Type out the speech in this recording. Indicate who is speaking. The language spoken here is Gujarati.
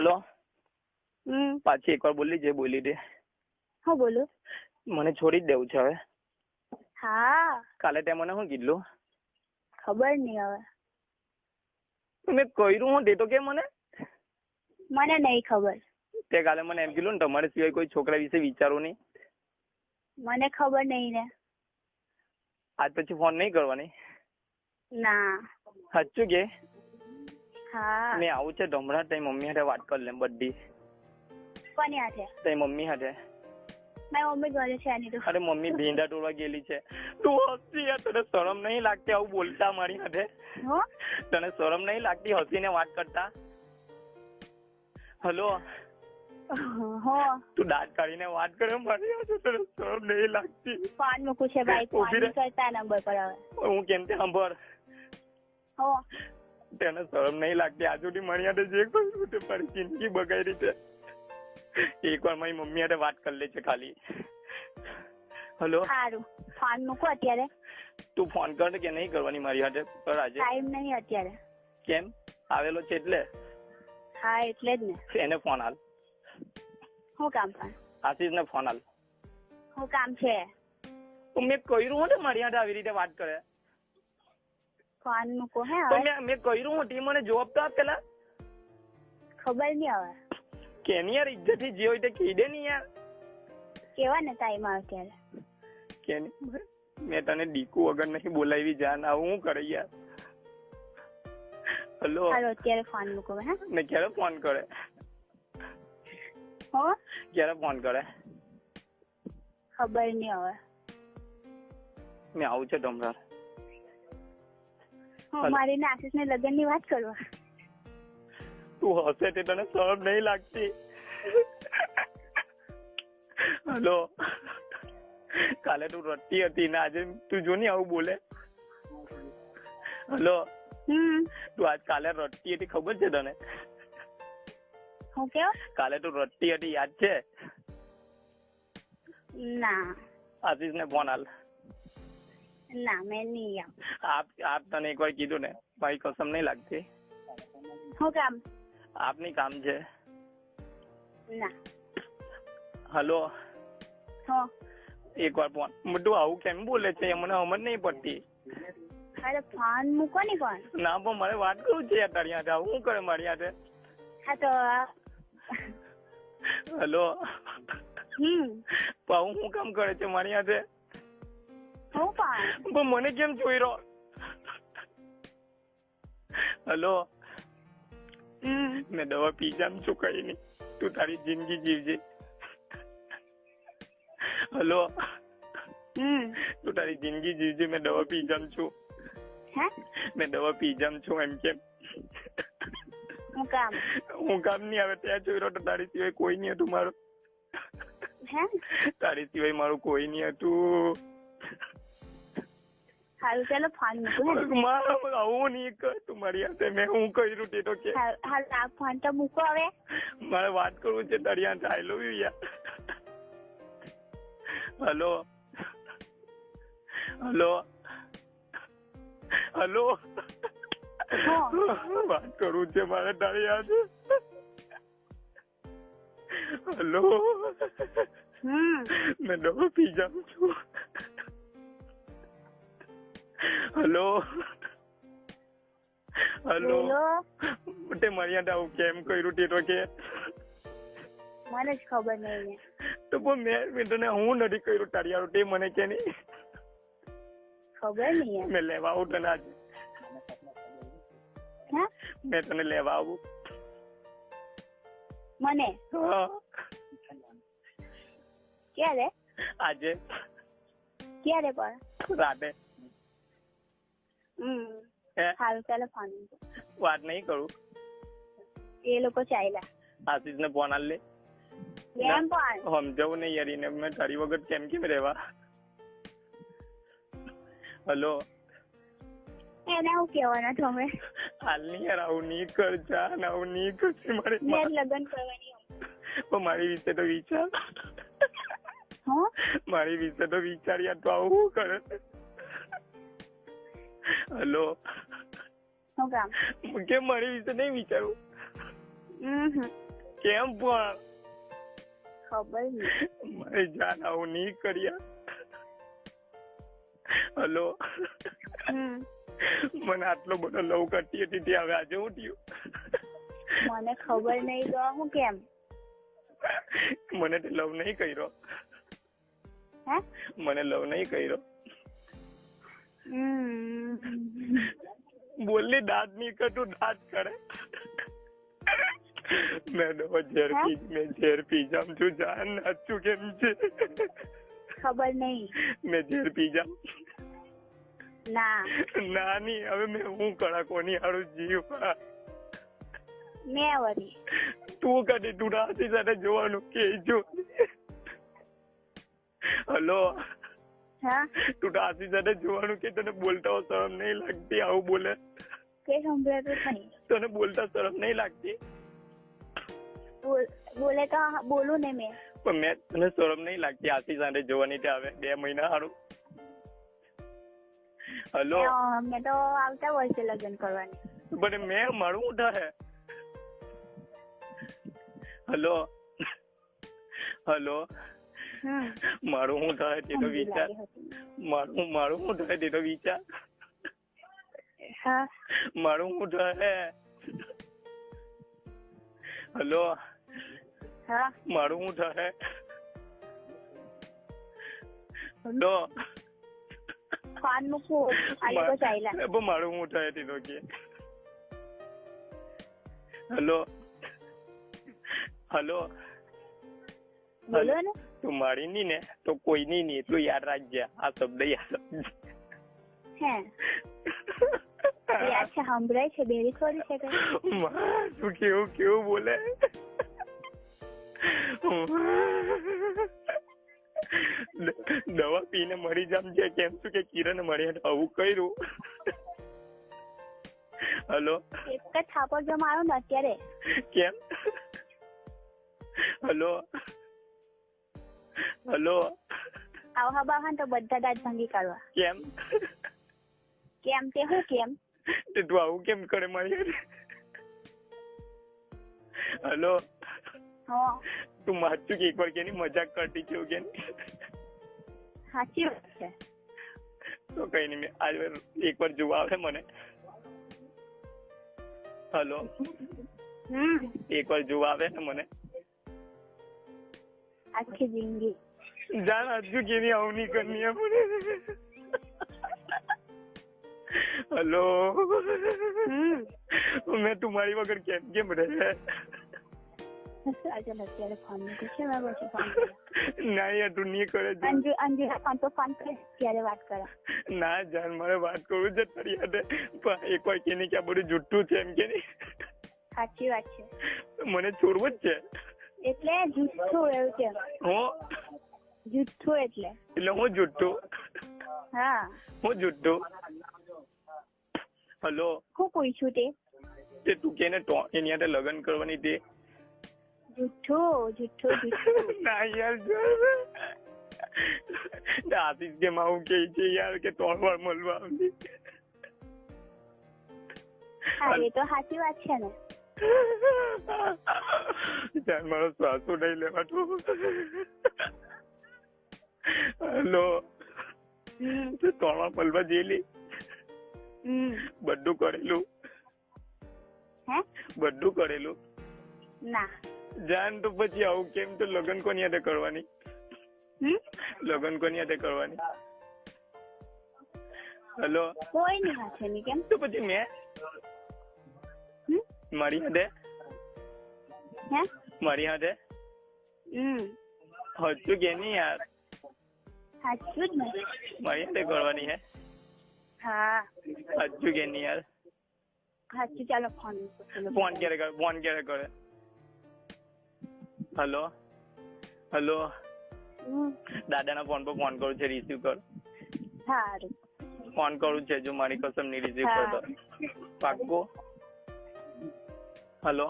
Speaker 1: હલો?
Speaker 2: હમ.
Speaker 1: પાછી એકવાર બોલી જે બોલી દે.
Speaker 2: હા બોલો.
Speaker 1: મને છોડી જ દેવું છે હવે.
Speaker 2: હા.
Speaker 1: કાલે તે મને શું કીધું
Speaker 2: ખબર નહીં હવે.
Speaker 1: તમે કર્યું હું દેતો કે મને?
Speaker 2: મને નહીં ખબર.
Speaker 1: તે કાલે મને એમ કીધું ને તમારે સિવાય કોઈ છોકરા વિશે વિચારો નહીં.
Speaker 2: મને ખબર નહીં ને
Speaker 1: આજ પછી ફોન નહીં કરવાની?
Speaker 2: ના.
Speaker 1: સાચું કે?
Speaker 2: હા.
Speaker 1: મેં આવું છે ડમરા તારી મમ્મી હાથે વાત કરી લે બધી.
Speaker 2: કોની હાથે?
Speaker 1: તારી મમ્મી હાથે.
Speaker 2: મારી મમ્મી ઘરે છે નહીં તો.
Speaker 1: અરે મમ્મી ભીંડા તોડવા ગયેલી છે. તું હસી યાર તને શરમ નહીં લાગતી આવું બોલતા મારી હાથે? તને શરમ નહીં લાગતી હસીને વાત કરતા? હલો?
Speaker 2: હો.
Speaker 1: તું દાંત કાઢીને વાત કરે મારી હાથે તને શરમ નહીં લાગતી.
Speaker 2: ફોન મૂકું છે ભાઈ ફોન કરતા નંબર પર હવે.
Speaker 1: હું કેમ તે સાંભળ.
Speaker 2: હો.
Speaker 1: તેને શરમ નહીં લાગતી. આજુ સુધી મારી હાથે જે કર્યું તે મારી જિંદગી બગાડી છે એકવાર મારી મમ્મી હાથે વાત કરી લે છે ખાલી. હલો?
Speaker 2: સારું. ફોન મૂકો અત્યારે.
Speaker 1: તું ફોન કર કે નહીં કરવાની મારી હાથે? કર આજે.
Speaker 2: ટાઈમ નહીં અત્યારે.
Speaker 1: કેમ? આવેલો છે એટલે?
Speaker 2: હા એટલે જ ને.
Speaker 1: એને ફોન હાલ
Speaker 2: હું કામ પણ
Speaker 1: આશીષ ને ફોન હાલ
Speaker 2: શું કામ છે?
Speaker 1: મેં કર્યું હું ને મારી હાથે આવી રીતે વાત કરે.
Speaker 2: ફોન મૂકો હે
Speaker 1: મેં કર્યું હું મને જવાબ તો આપ પેલા.
Speaker 2: ખબર નહીં હવે.
Speaker 1: કેની યાર ઇજ્જત જે હોય તે કહી દે ને યાર.
Speaker 2: કેવા ને ટાઈમ આવે ત્યારે?
Speaker 1: કેની? મેં તને ડીકુ વગર નહીં બોલાવી જાન. આવું હું કરે યાર? હલો?
Speaker 2: હાલો અત્યારે ફોન મૂકો હે?
Speaker 1: ને ક્યારે ફોન કરે?
Speaker 2: હો?
Speaker 1: ક્યારે ફોન કરે?
Speaker 2: ખબર નહીં હવે.
Speaker 1: મેં આવું છે.
Speaker 2: હું મારી ને આશીષ ને લગ્નની વાત કરવા.
Speaker 1: તું હસે તે તને શરમ નહીં લાગતી. હલો. કાલે તું રટતી હતી ને આજે તું જો આવું બોલે. હલો.
Speaker 2: હમ.
Speaker 1: તું આજ કાલે રટતી હતી ખબર છે તને?
Speaker 2: હું કેવો?
Speaker 1: કાલે તું રટતી હતી યાદ છે?
Speaker 2: ના.
Speaker 1: આશીષ ને ફોન હાલ
Speaker 2: ના મેં નહીં આવ
Speaker 1: આપ આપ તને એકવાર કીધું ને ભાઈ કસમ નહીં લાગતી.
Speaker 2: શું કામ?
Speaker 1: આપની કામ છે.
Speaker 2: ના.
Speaker 1: હલો.
Speaker 2: હો.
Speaker 1: એકવાર ફોન. મોટું આવું કેમ બોલે છે? મને સમજ નહીં પડતી.
Speaker 2: અરે ફોન મૂકો ને ફોન
Speaker 1: ના પણ મારે વાત કરું છે યાર તારી સાથે આવું શું કરે મારી સાથે?
Speaker 2: હા તો
Speaker 1: હલો.
Speaker 2: હમ.
Speaker 1: પણ હું શું કામ કરે છે મારી હાથે
Speaker 2: હું પણ
Speaker 1: પણ મને કેમ જોઈ રહ્યો હલો મેં દવા પી જામ છું કઈ નહીં તું તારી જિંદગી જીવજે હલો તું તારી જિંદગી જીવજે મેં દવા પી જામ છું મેં દવા પી જામ છું એમ કેમ
Speaker 2: હું કામ
Speaker 1: હું કામ નહીં આવે ત્યાં જોઈ રહ્યો તારી સિવાય કોઈ નહીં હતું મારું તારી સિવાય મારું કોઈ નહીં હતું
Speaker 2: સારું ચાલો ફોન મૂકો
Speaker 1: મારા પર આવું નહીં કર. તું મારી હાથે મેં હું કર્યું તો કે
Speaker 2: હાલ આ ફોન તો મૂકો હવે.
Speaker 1: મારે વાત કરવું છે દરિયા આઈ લવ યુ યાર. હલો. હલો. હલો. વાત કરવું છે મારે તારી હાથે હલો. મેં ડો પી જાઉં છું. હલો? હલો? તે મારી હાથે કેમ કર્યું તે તો કે?
Speaker 2: મને જ ખબર નહીં
Speaker 1: તો પણ મેં મેં તને હું નથી કર્યું તારી હારું તે મને કે નહીં?
Speaker 2: ખબર નહીં
Speaker 1: મેં લેવા આવું તને આજે.
Speaker 2: હે?
Speaker 1: મેં તને લેવા આવું.
Speaker 2: મને?
Speaker 1: હા.
Speaker 2: ક્યારે?
Speaker 1: આજે.
Speaker 2: ક્યારે પણ?
Speaker 1: રાતે. હે
Speaker 2: સારું ચાલો ફોન
Speaker 1: વાત નહીં કરું.
Speaker 2: એ લોકો ચાલ્યા
Speaker 1: આશીષ ને ફોન આલે
Speaker 2: કેમ
Speaker 1: સમજાવું નહીં યાર એને મેં તારી વગર કેમ કેમ રહેવા? હલો?
Speaker 2: એને હું કહેવાના તમે?
Speaker 1: હાલ નહીં યાર આવું નહીં કર જા ને આવું નહીં કરશે મારી
Speaker 2: લગ્ન કરવાની
Speaker 1: પણ મારી વિશે તો વિચાર.
Speaker 2: હો?
Speaker 1: મારી વિશે તો વિચાર યાર તો આવું કરે? હલો.
Speaker 2: શું કામ?
Speaker 1: મારી વિશે નહીં વિચારું? કેમ પણ?
Speaker 2: ખબર નહીં.
Speaker 1: મારી જાન આવું નહીં કર્યા. હલો. મને આટલો બધો લવ કરતી હતી તે હવે આજે હું થયું?
Speaker 2: મને ખબર નહીં તો હું કેમ?
Speaker 1: મને તે લવ નહીં કર્યો.
Speaker 2: હે?
Speaker 1: મને લવ નહીં કર્યો. બોલની દાંત કરતું દાંત કરે મેં તો ઝેર પી મેં ઝેર પી જામ છું જાન નાચું કેમ છે?
Speaker 2: ખબર નહીં.
Speaker 1: મેં ઝેર પી જામ
Speaker 2: ના
Speaker 1: નાની હવે મેં હું કરા કોની હારું જીવ?
Speaker 2: મેં વરી
Speaker 1: તું કદી તું રાતી સાથે જોવાનું કે જો હલો. તું રાતી સાથે જોવાનું કે તને બોલતા હો શરમ નહીં લાગતી આવું બોલે.
Speaker 2: કે સંભળાતું નહીં
Speaker 1: તને બોલતા શરમ નહીં લાગતી?
Speaker 2: બોલે તો બોલું ને મેં.
Speaker 1: પણ મેં તને શરમ નહીં લાગતી સાથે જોવાની ત્યાં આવે બે મહિના સારું હલો?
Speaker 2: મેં- તો આવતા વર્ષે લગ્ન કરવાની.
Speaker 1: પણ મેં મારું ઉઠા હે. હલો? હલો? મારું શું થાય તેનો વિચાર? મારું મારું શું થાય તેનો વિચાર?
Speaker 2: હા.
Speaker 1: મારું હું થાય? હલો?
Speaker 2: હા.
Speaker 1: મારું શું થાય? હલો?
Speaker 2: ફોન મૂકું. આ લોકો ચાલ્યા
Speaker 1: પણ મારું હું થાય તેનો કે. હલો? હલો?
Speaker 2: બોલો ને.
Speaker 1: તું મારી ની ને તો કોઈની નહીં એટલું યાદ રાખજે આ શબ્દ યાદ
Speaker 2: હે એ અચ્છા સંભળાય છે બેરી ખોરી છે કઈ
Speaker 1: તું કેવું કેવું બોલે દવા પીને મરી જામ છે કેમ શું કે કિરણ મળી આવું કર્યું હલો
Speaker 2: એક જ થાપો જો મારો ને અત્યારે
Speaker 1: કેમ હલો હલો
Speaker 2: આવા બાવા તો બધા દાંત ભાંગી કાઢવા
Speaker 1: કેમ
Speaker 2: કેમ તે હું કેમ
Speaker 1: તે તું આવું કેમ કરે મારી હારે? હલો
Speaker 2: હા
Speaker 1: તું માચું કે એકવાર કેની મજાક કરતી છે એવું કે નહીં?
Speaker 2: સાચી વાત છે
Speaker 1: તો કઈ નહીં મેં આજ એકવાર જોવા આવે મને હલો
Speaker 2: હમ
Speaker 1: એકવાર જોવા આવે ને મને
Speaker 2: આખી જિંદગી
Speaker 1: જાણ હજુ કેની આવું નહીં કરની હે મને હલો
Speaker 2: હમ
Speaker 1: મેં તું મારી વગર કેમ કેમ રહે
Speaker 2: આજે અત્યારે ફોન મૂકું છે મેં પછી ફોન કર્યો
Speaker 1: ના યાર તું નહીં કરે છે.
Speaker 2: અંજુ અંજુ ફોન તો ફોન કરે ત્યારે વાત કરે
Speaker 1: ના જાન મારે વાત કરવું છે તારી હાથે પણ એકવાર કેને કે આ બધું જુઠ્ઠું છે એમ કે નહીં
Speaker 2: સાચી વાત છે
Speaker 1: મને છોડવું જ છે
Speaker 2: એટલે જુઠ્ઠું એવું છે.
Speaker 1: હું
Speaker 2: જુઠ્ઠું એટલે.
Speaker 1: એટલે હું જુઠ્ઠું.
Speaker 2: હા.
Speaker 1: હું જુઠ્ઠું. હલો.
Speaker 2: હું પૂછ્યું તે?
Speaker 1: તે તું કેને તો એની હાથે લગ્ન કરવાની તે.
Speaker 2: જુઠ્ઠું જુઠ્ઠું જુઠ્ઠું.
Speaker 1: ના યાર આશીષ કે આવું કે છે યાર કે ત્રણ વાર મળવા આવી
Speaker 2: હા એ તો સાચી વાત છે ને.
Speaker 1: જાન મારો શ્વાસો નહીં લેવાતો. હલો. ત્રણ વાર જેલી. બધું કરેલું.
Speaker 2: હે?
Speaker 1: બધું કરેલું.
Speaker 2: ના.
Speaker 1: જાન તો પછી આવું કેમ તો લગ્ન કોની હાથે કરવાની? લગ્ન કોની હાથે કરવાની? હેલો.
Speaker 2: કોઈ નહીં હાથે ની કેમ?
Speaker 1: તો પછી મેં? મારી હાથે?
Speaker 2: હે?
Speaker 1: મારી હાથે?
Speaker 2: હમ.
Speaker 1: હજુ કે નહીં યાર?
Speaker 2: સાચું જ ને?
Speaker 1: કરવાની હે.
Speaker 2: હા.
Speaker 1: હજુ કે નહીં યાર?
Speaker 2: સાચું ચાલો ફોન
Speaker 1: ફોન ક્યારે કરે ફોન ક્યારે કરે? હલો હલો દાદાના ફોન પર ફોન કરું છે રિસીવ કર.
Speaker 2: સારું
Speaker 1: ફોન કરું છે જો મારી કસમની રિસીવ. કરતો. પાક્કો? હલો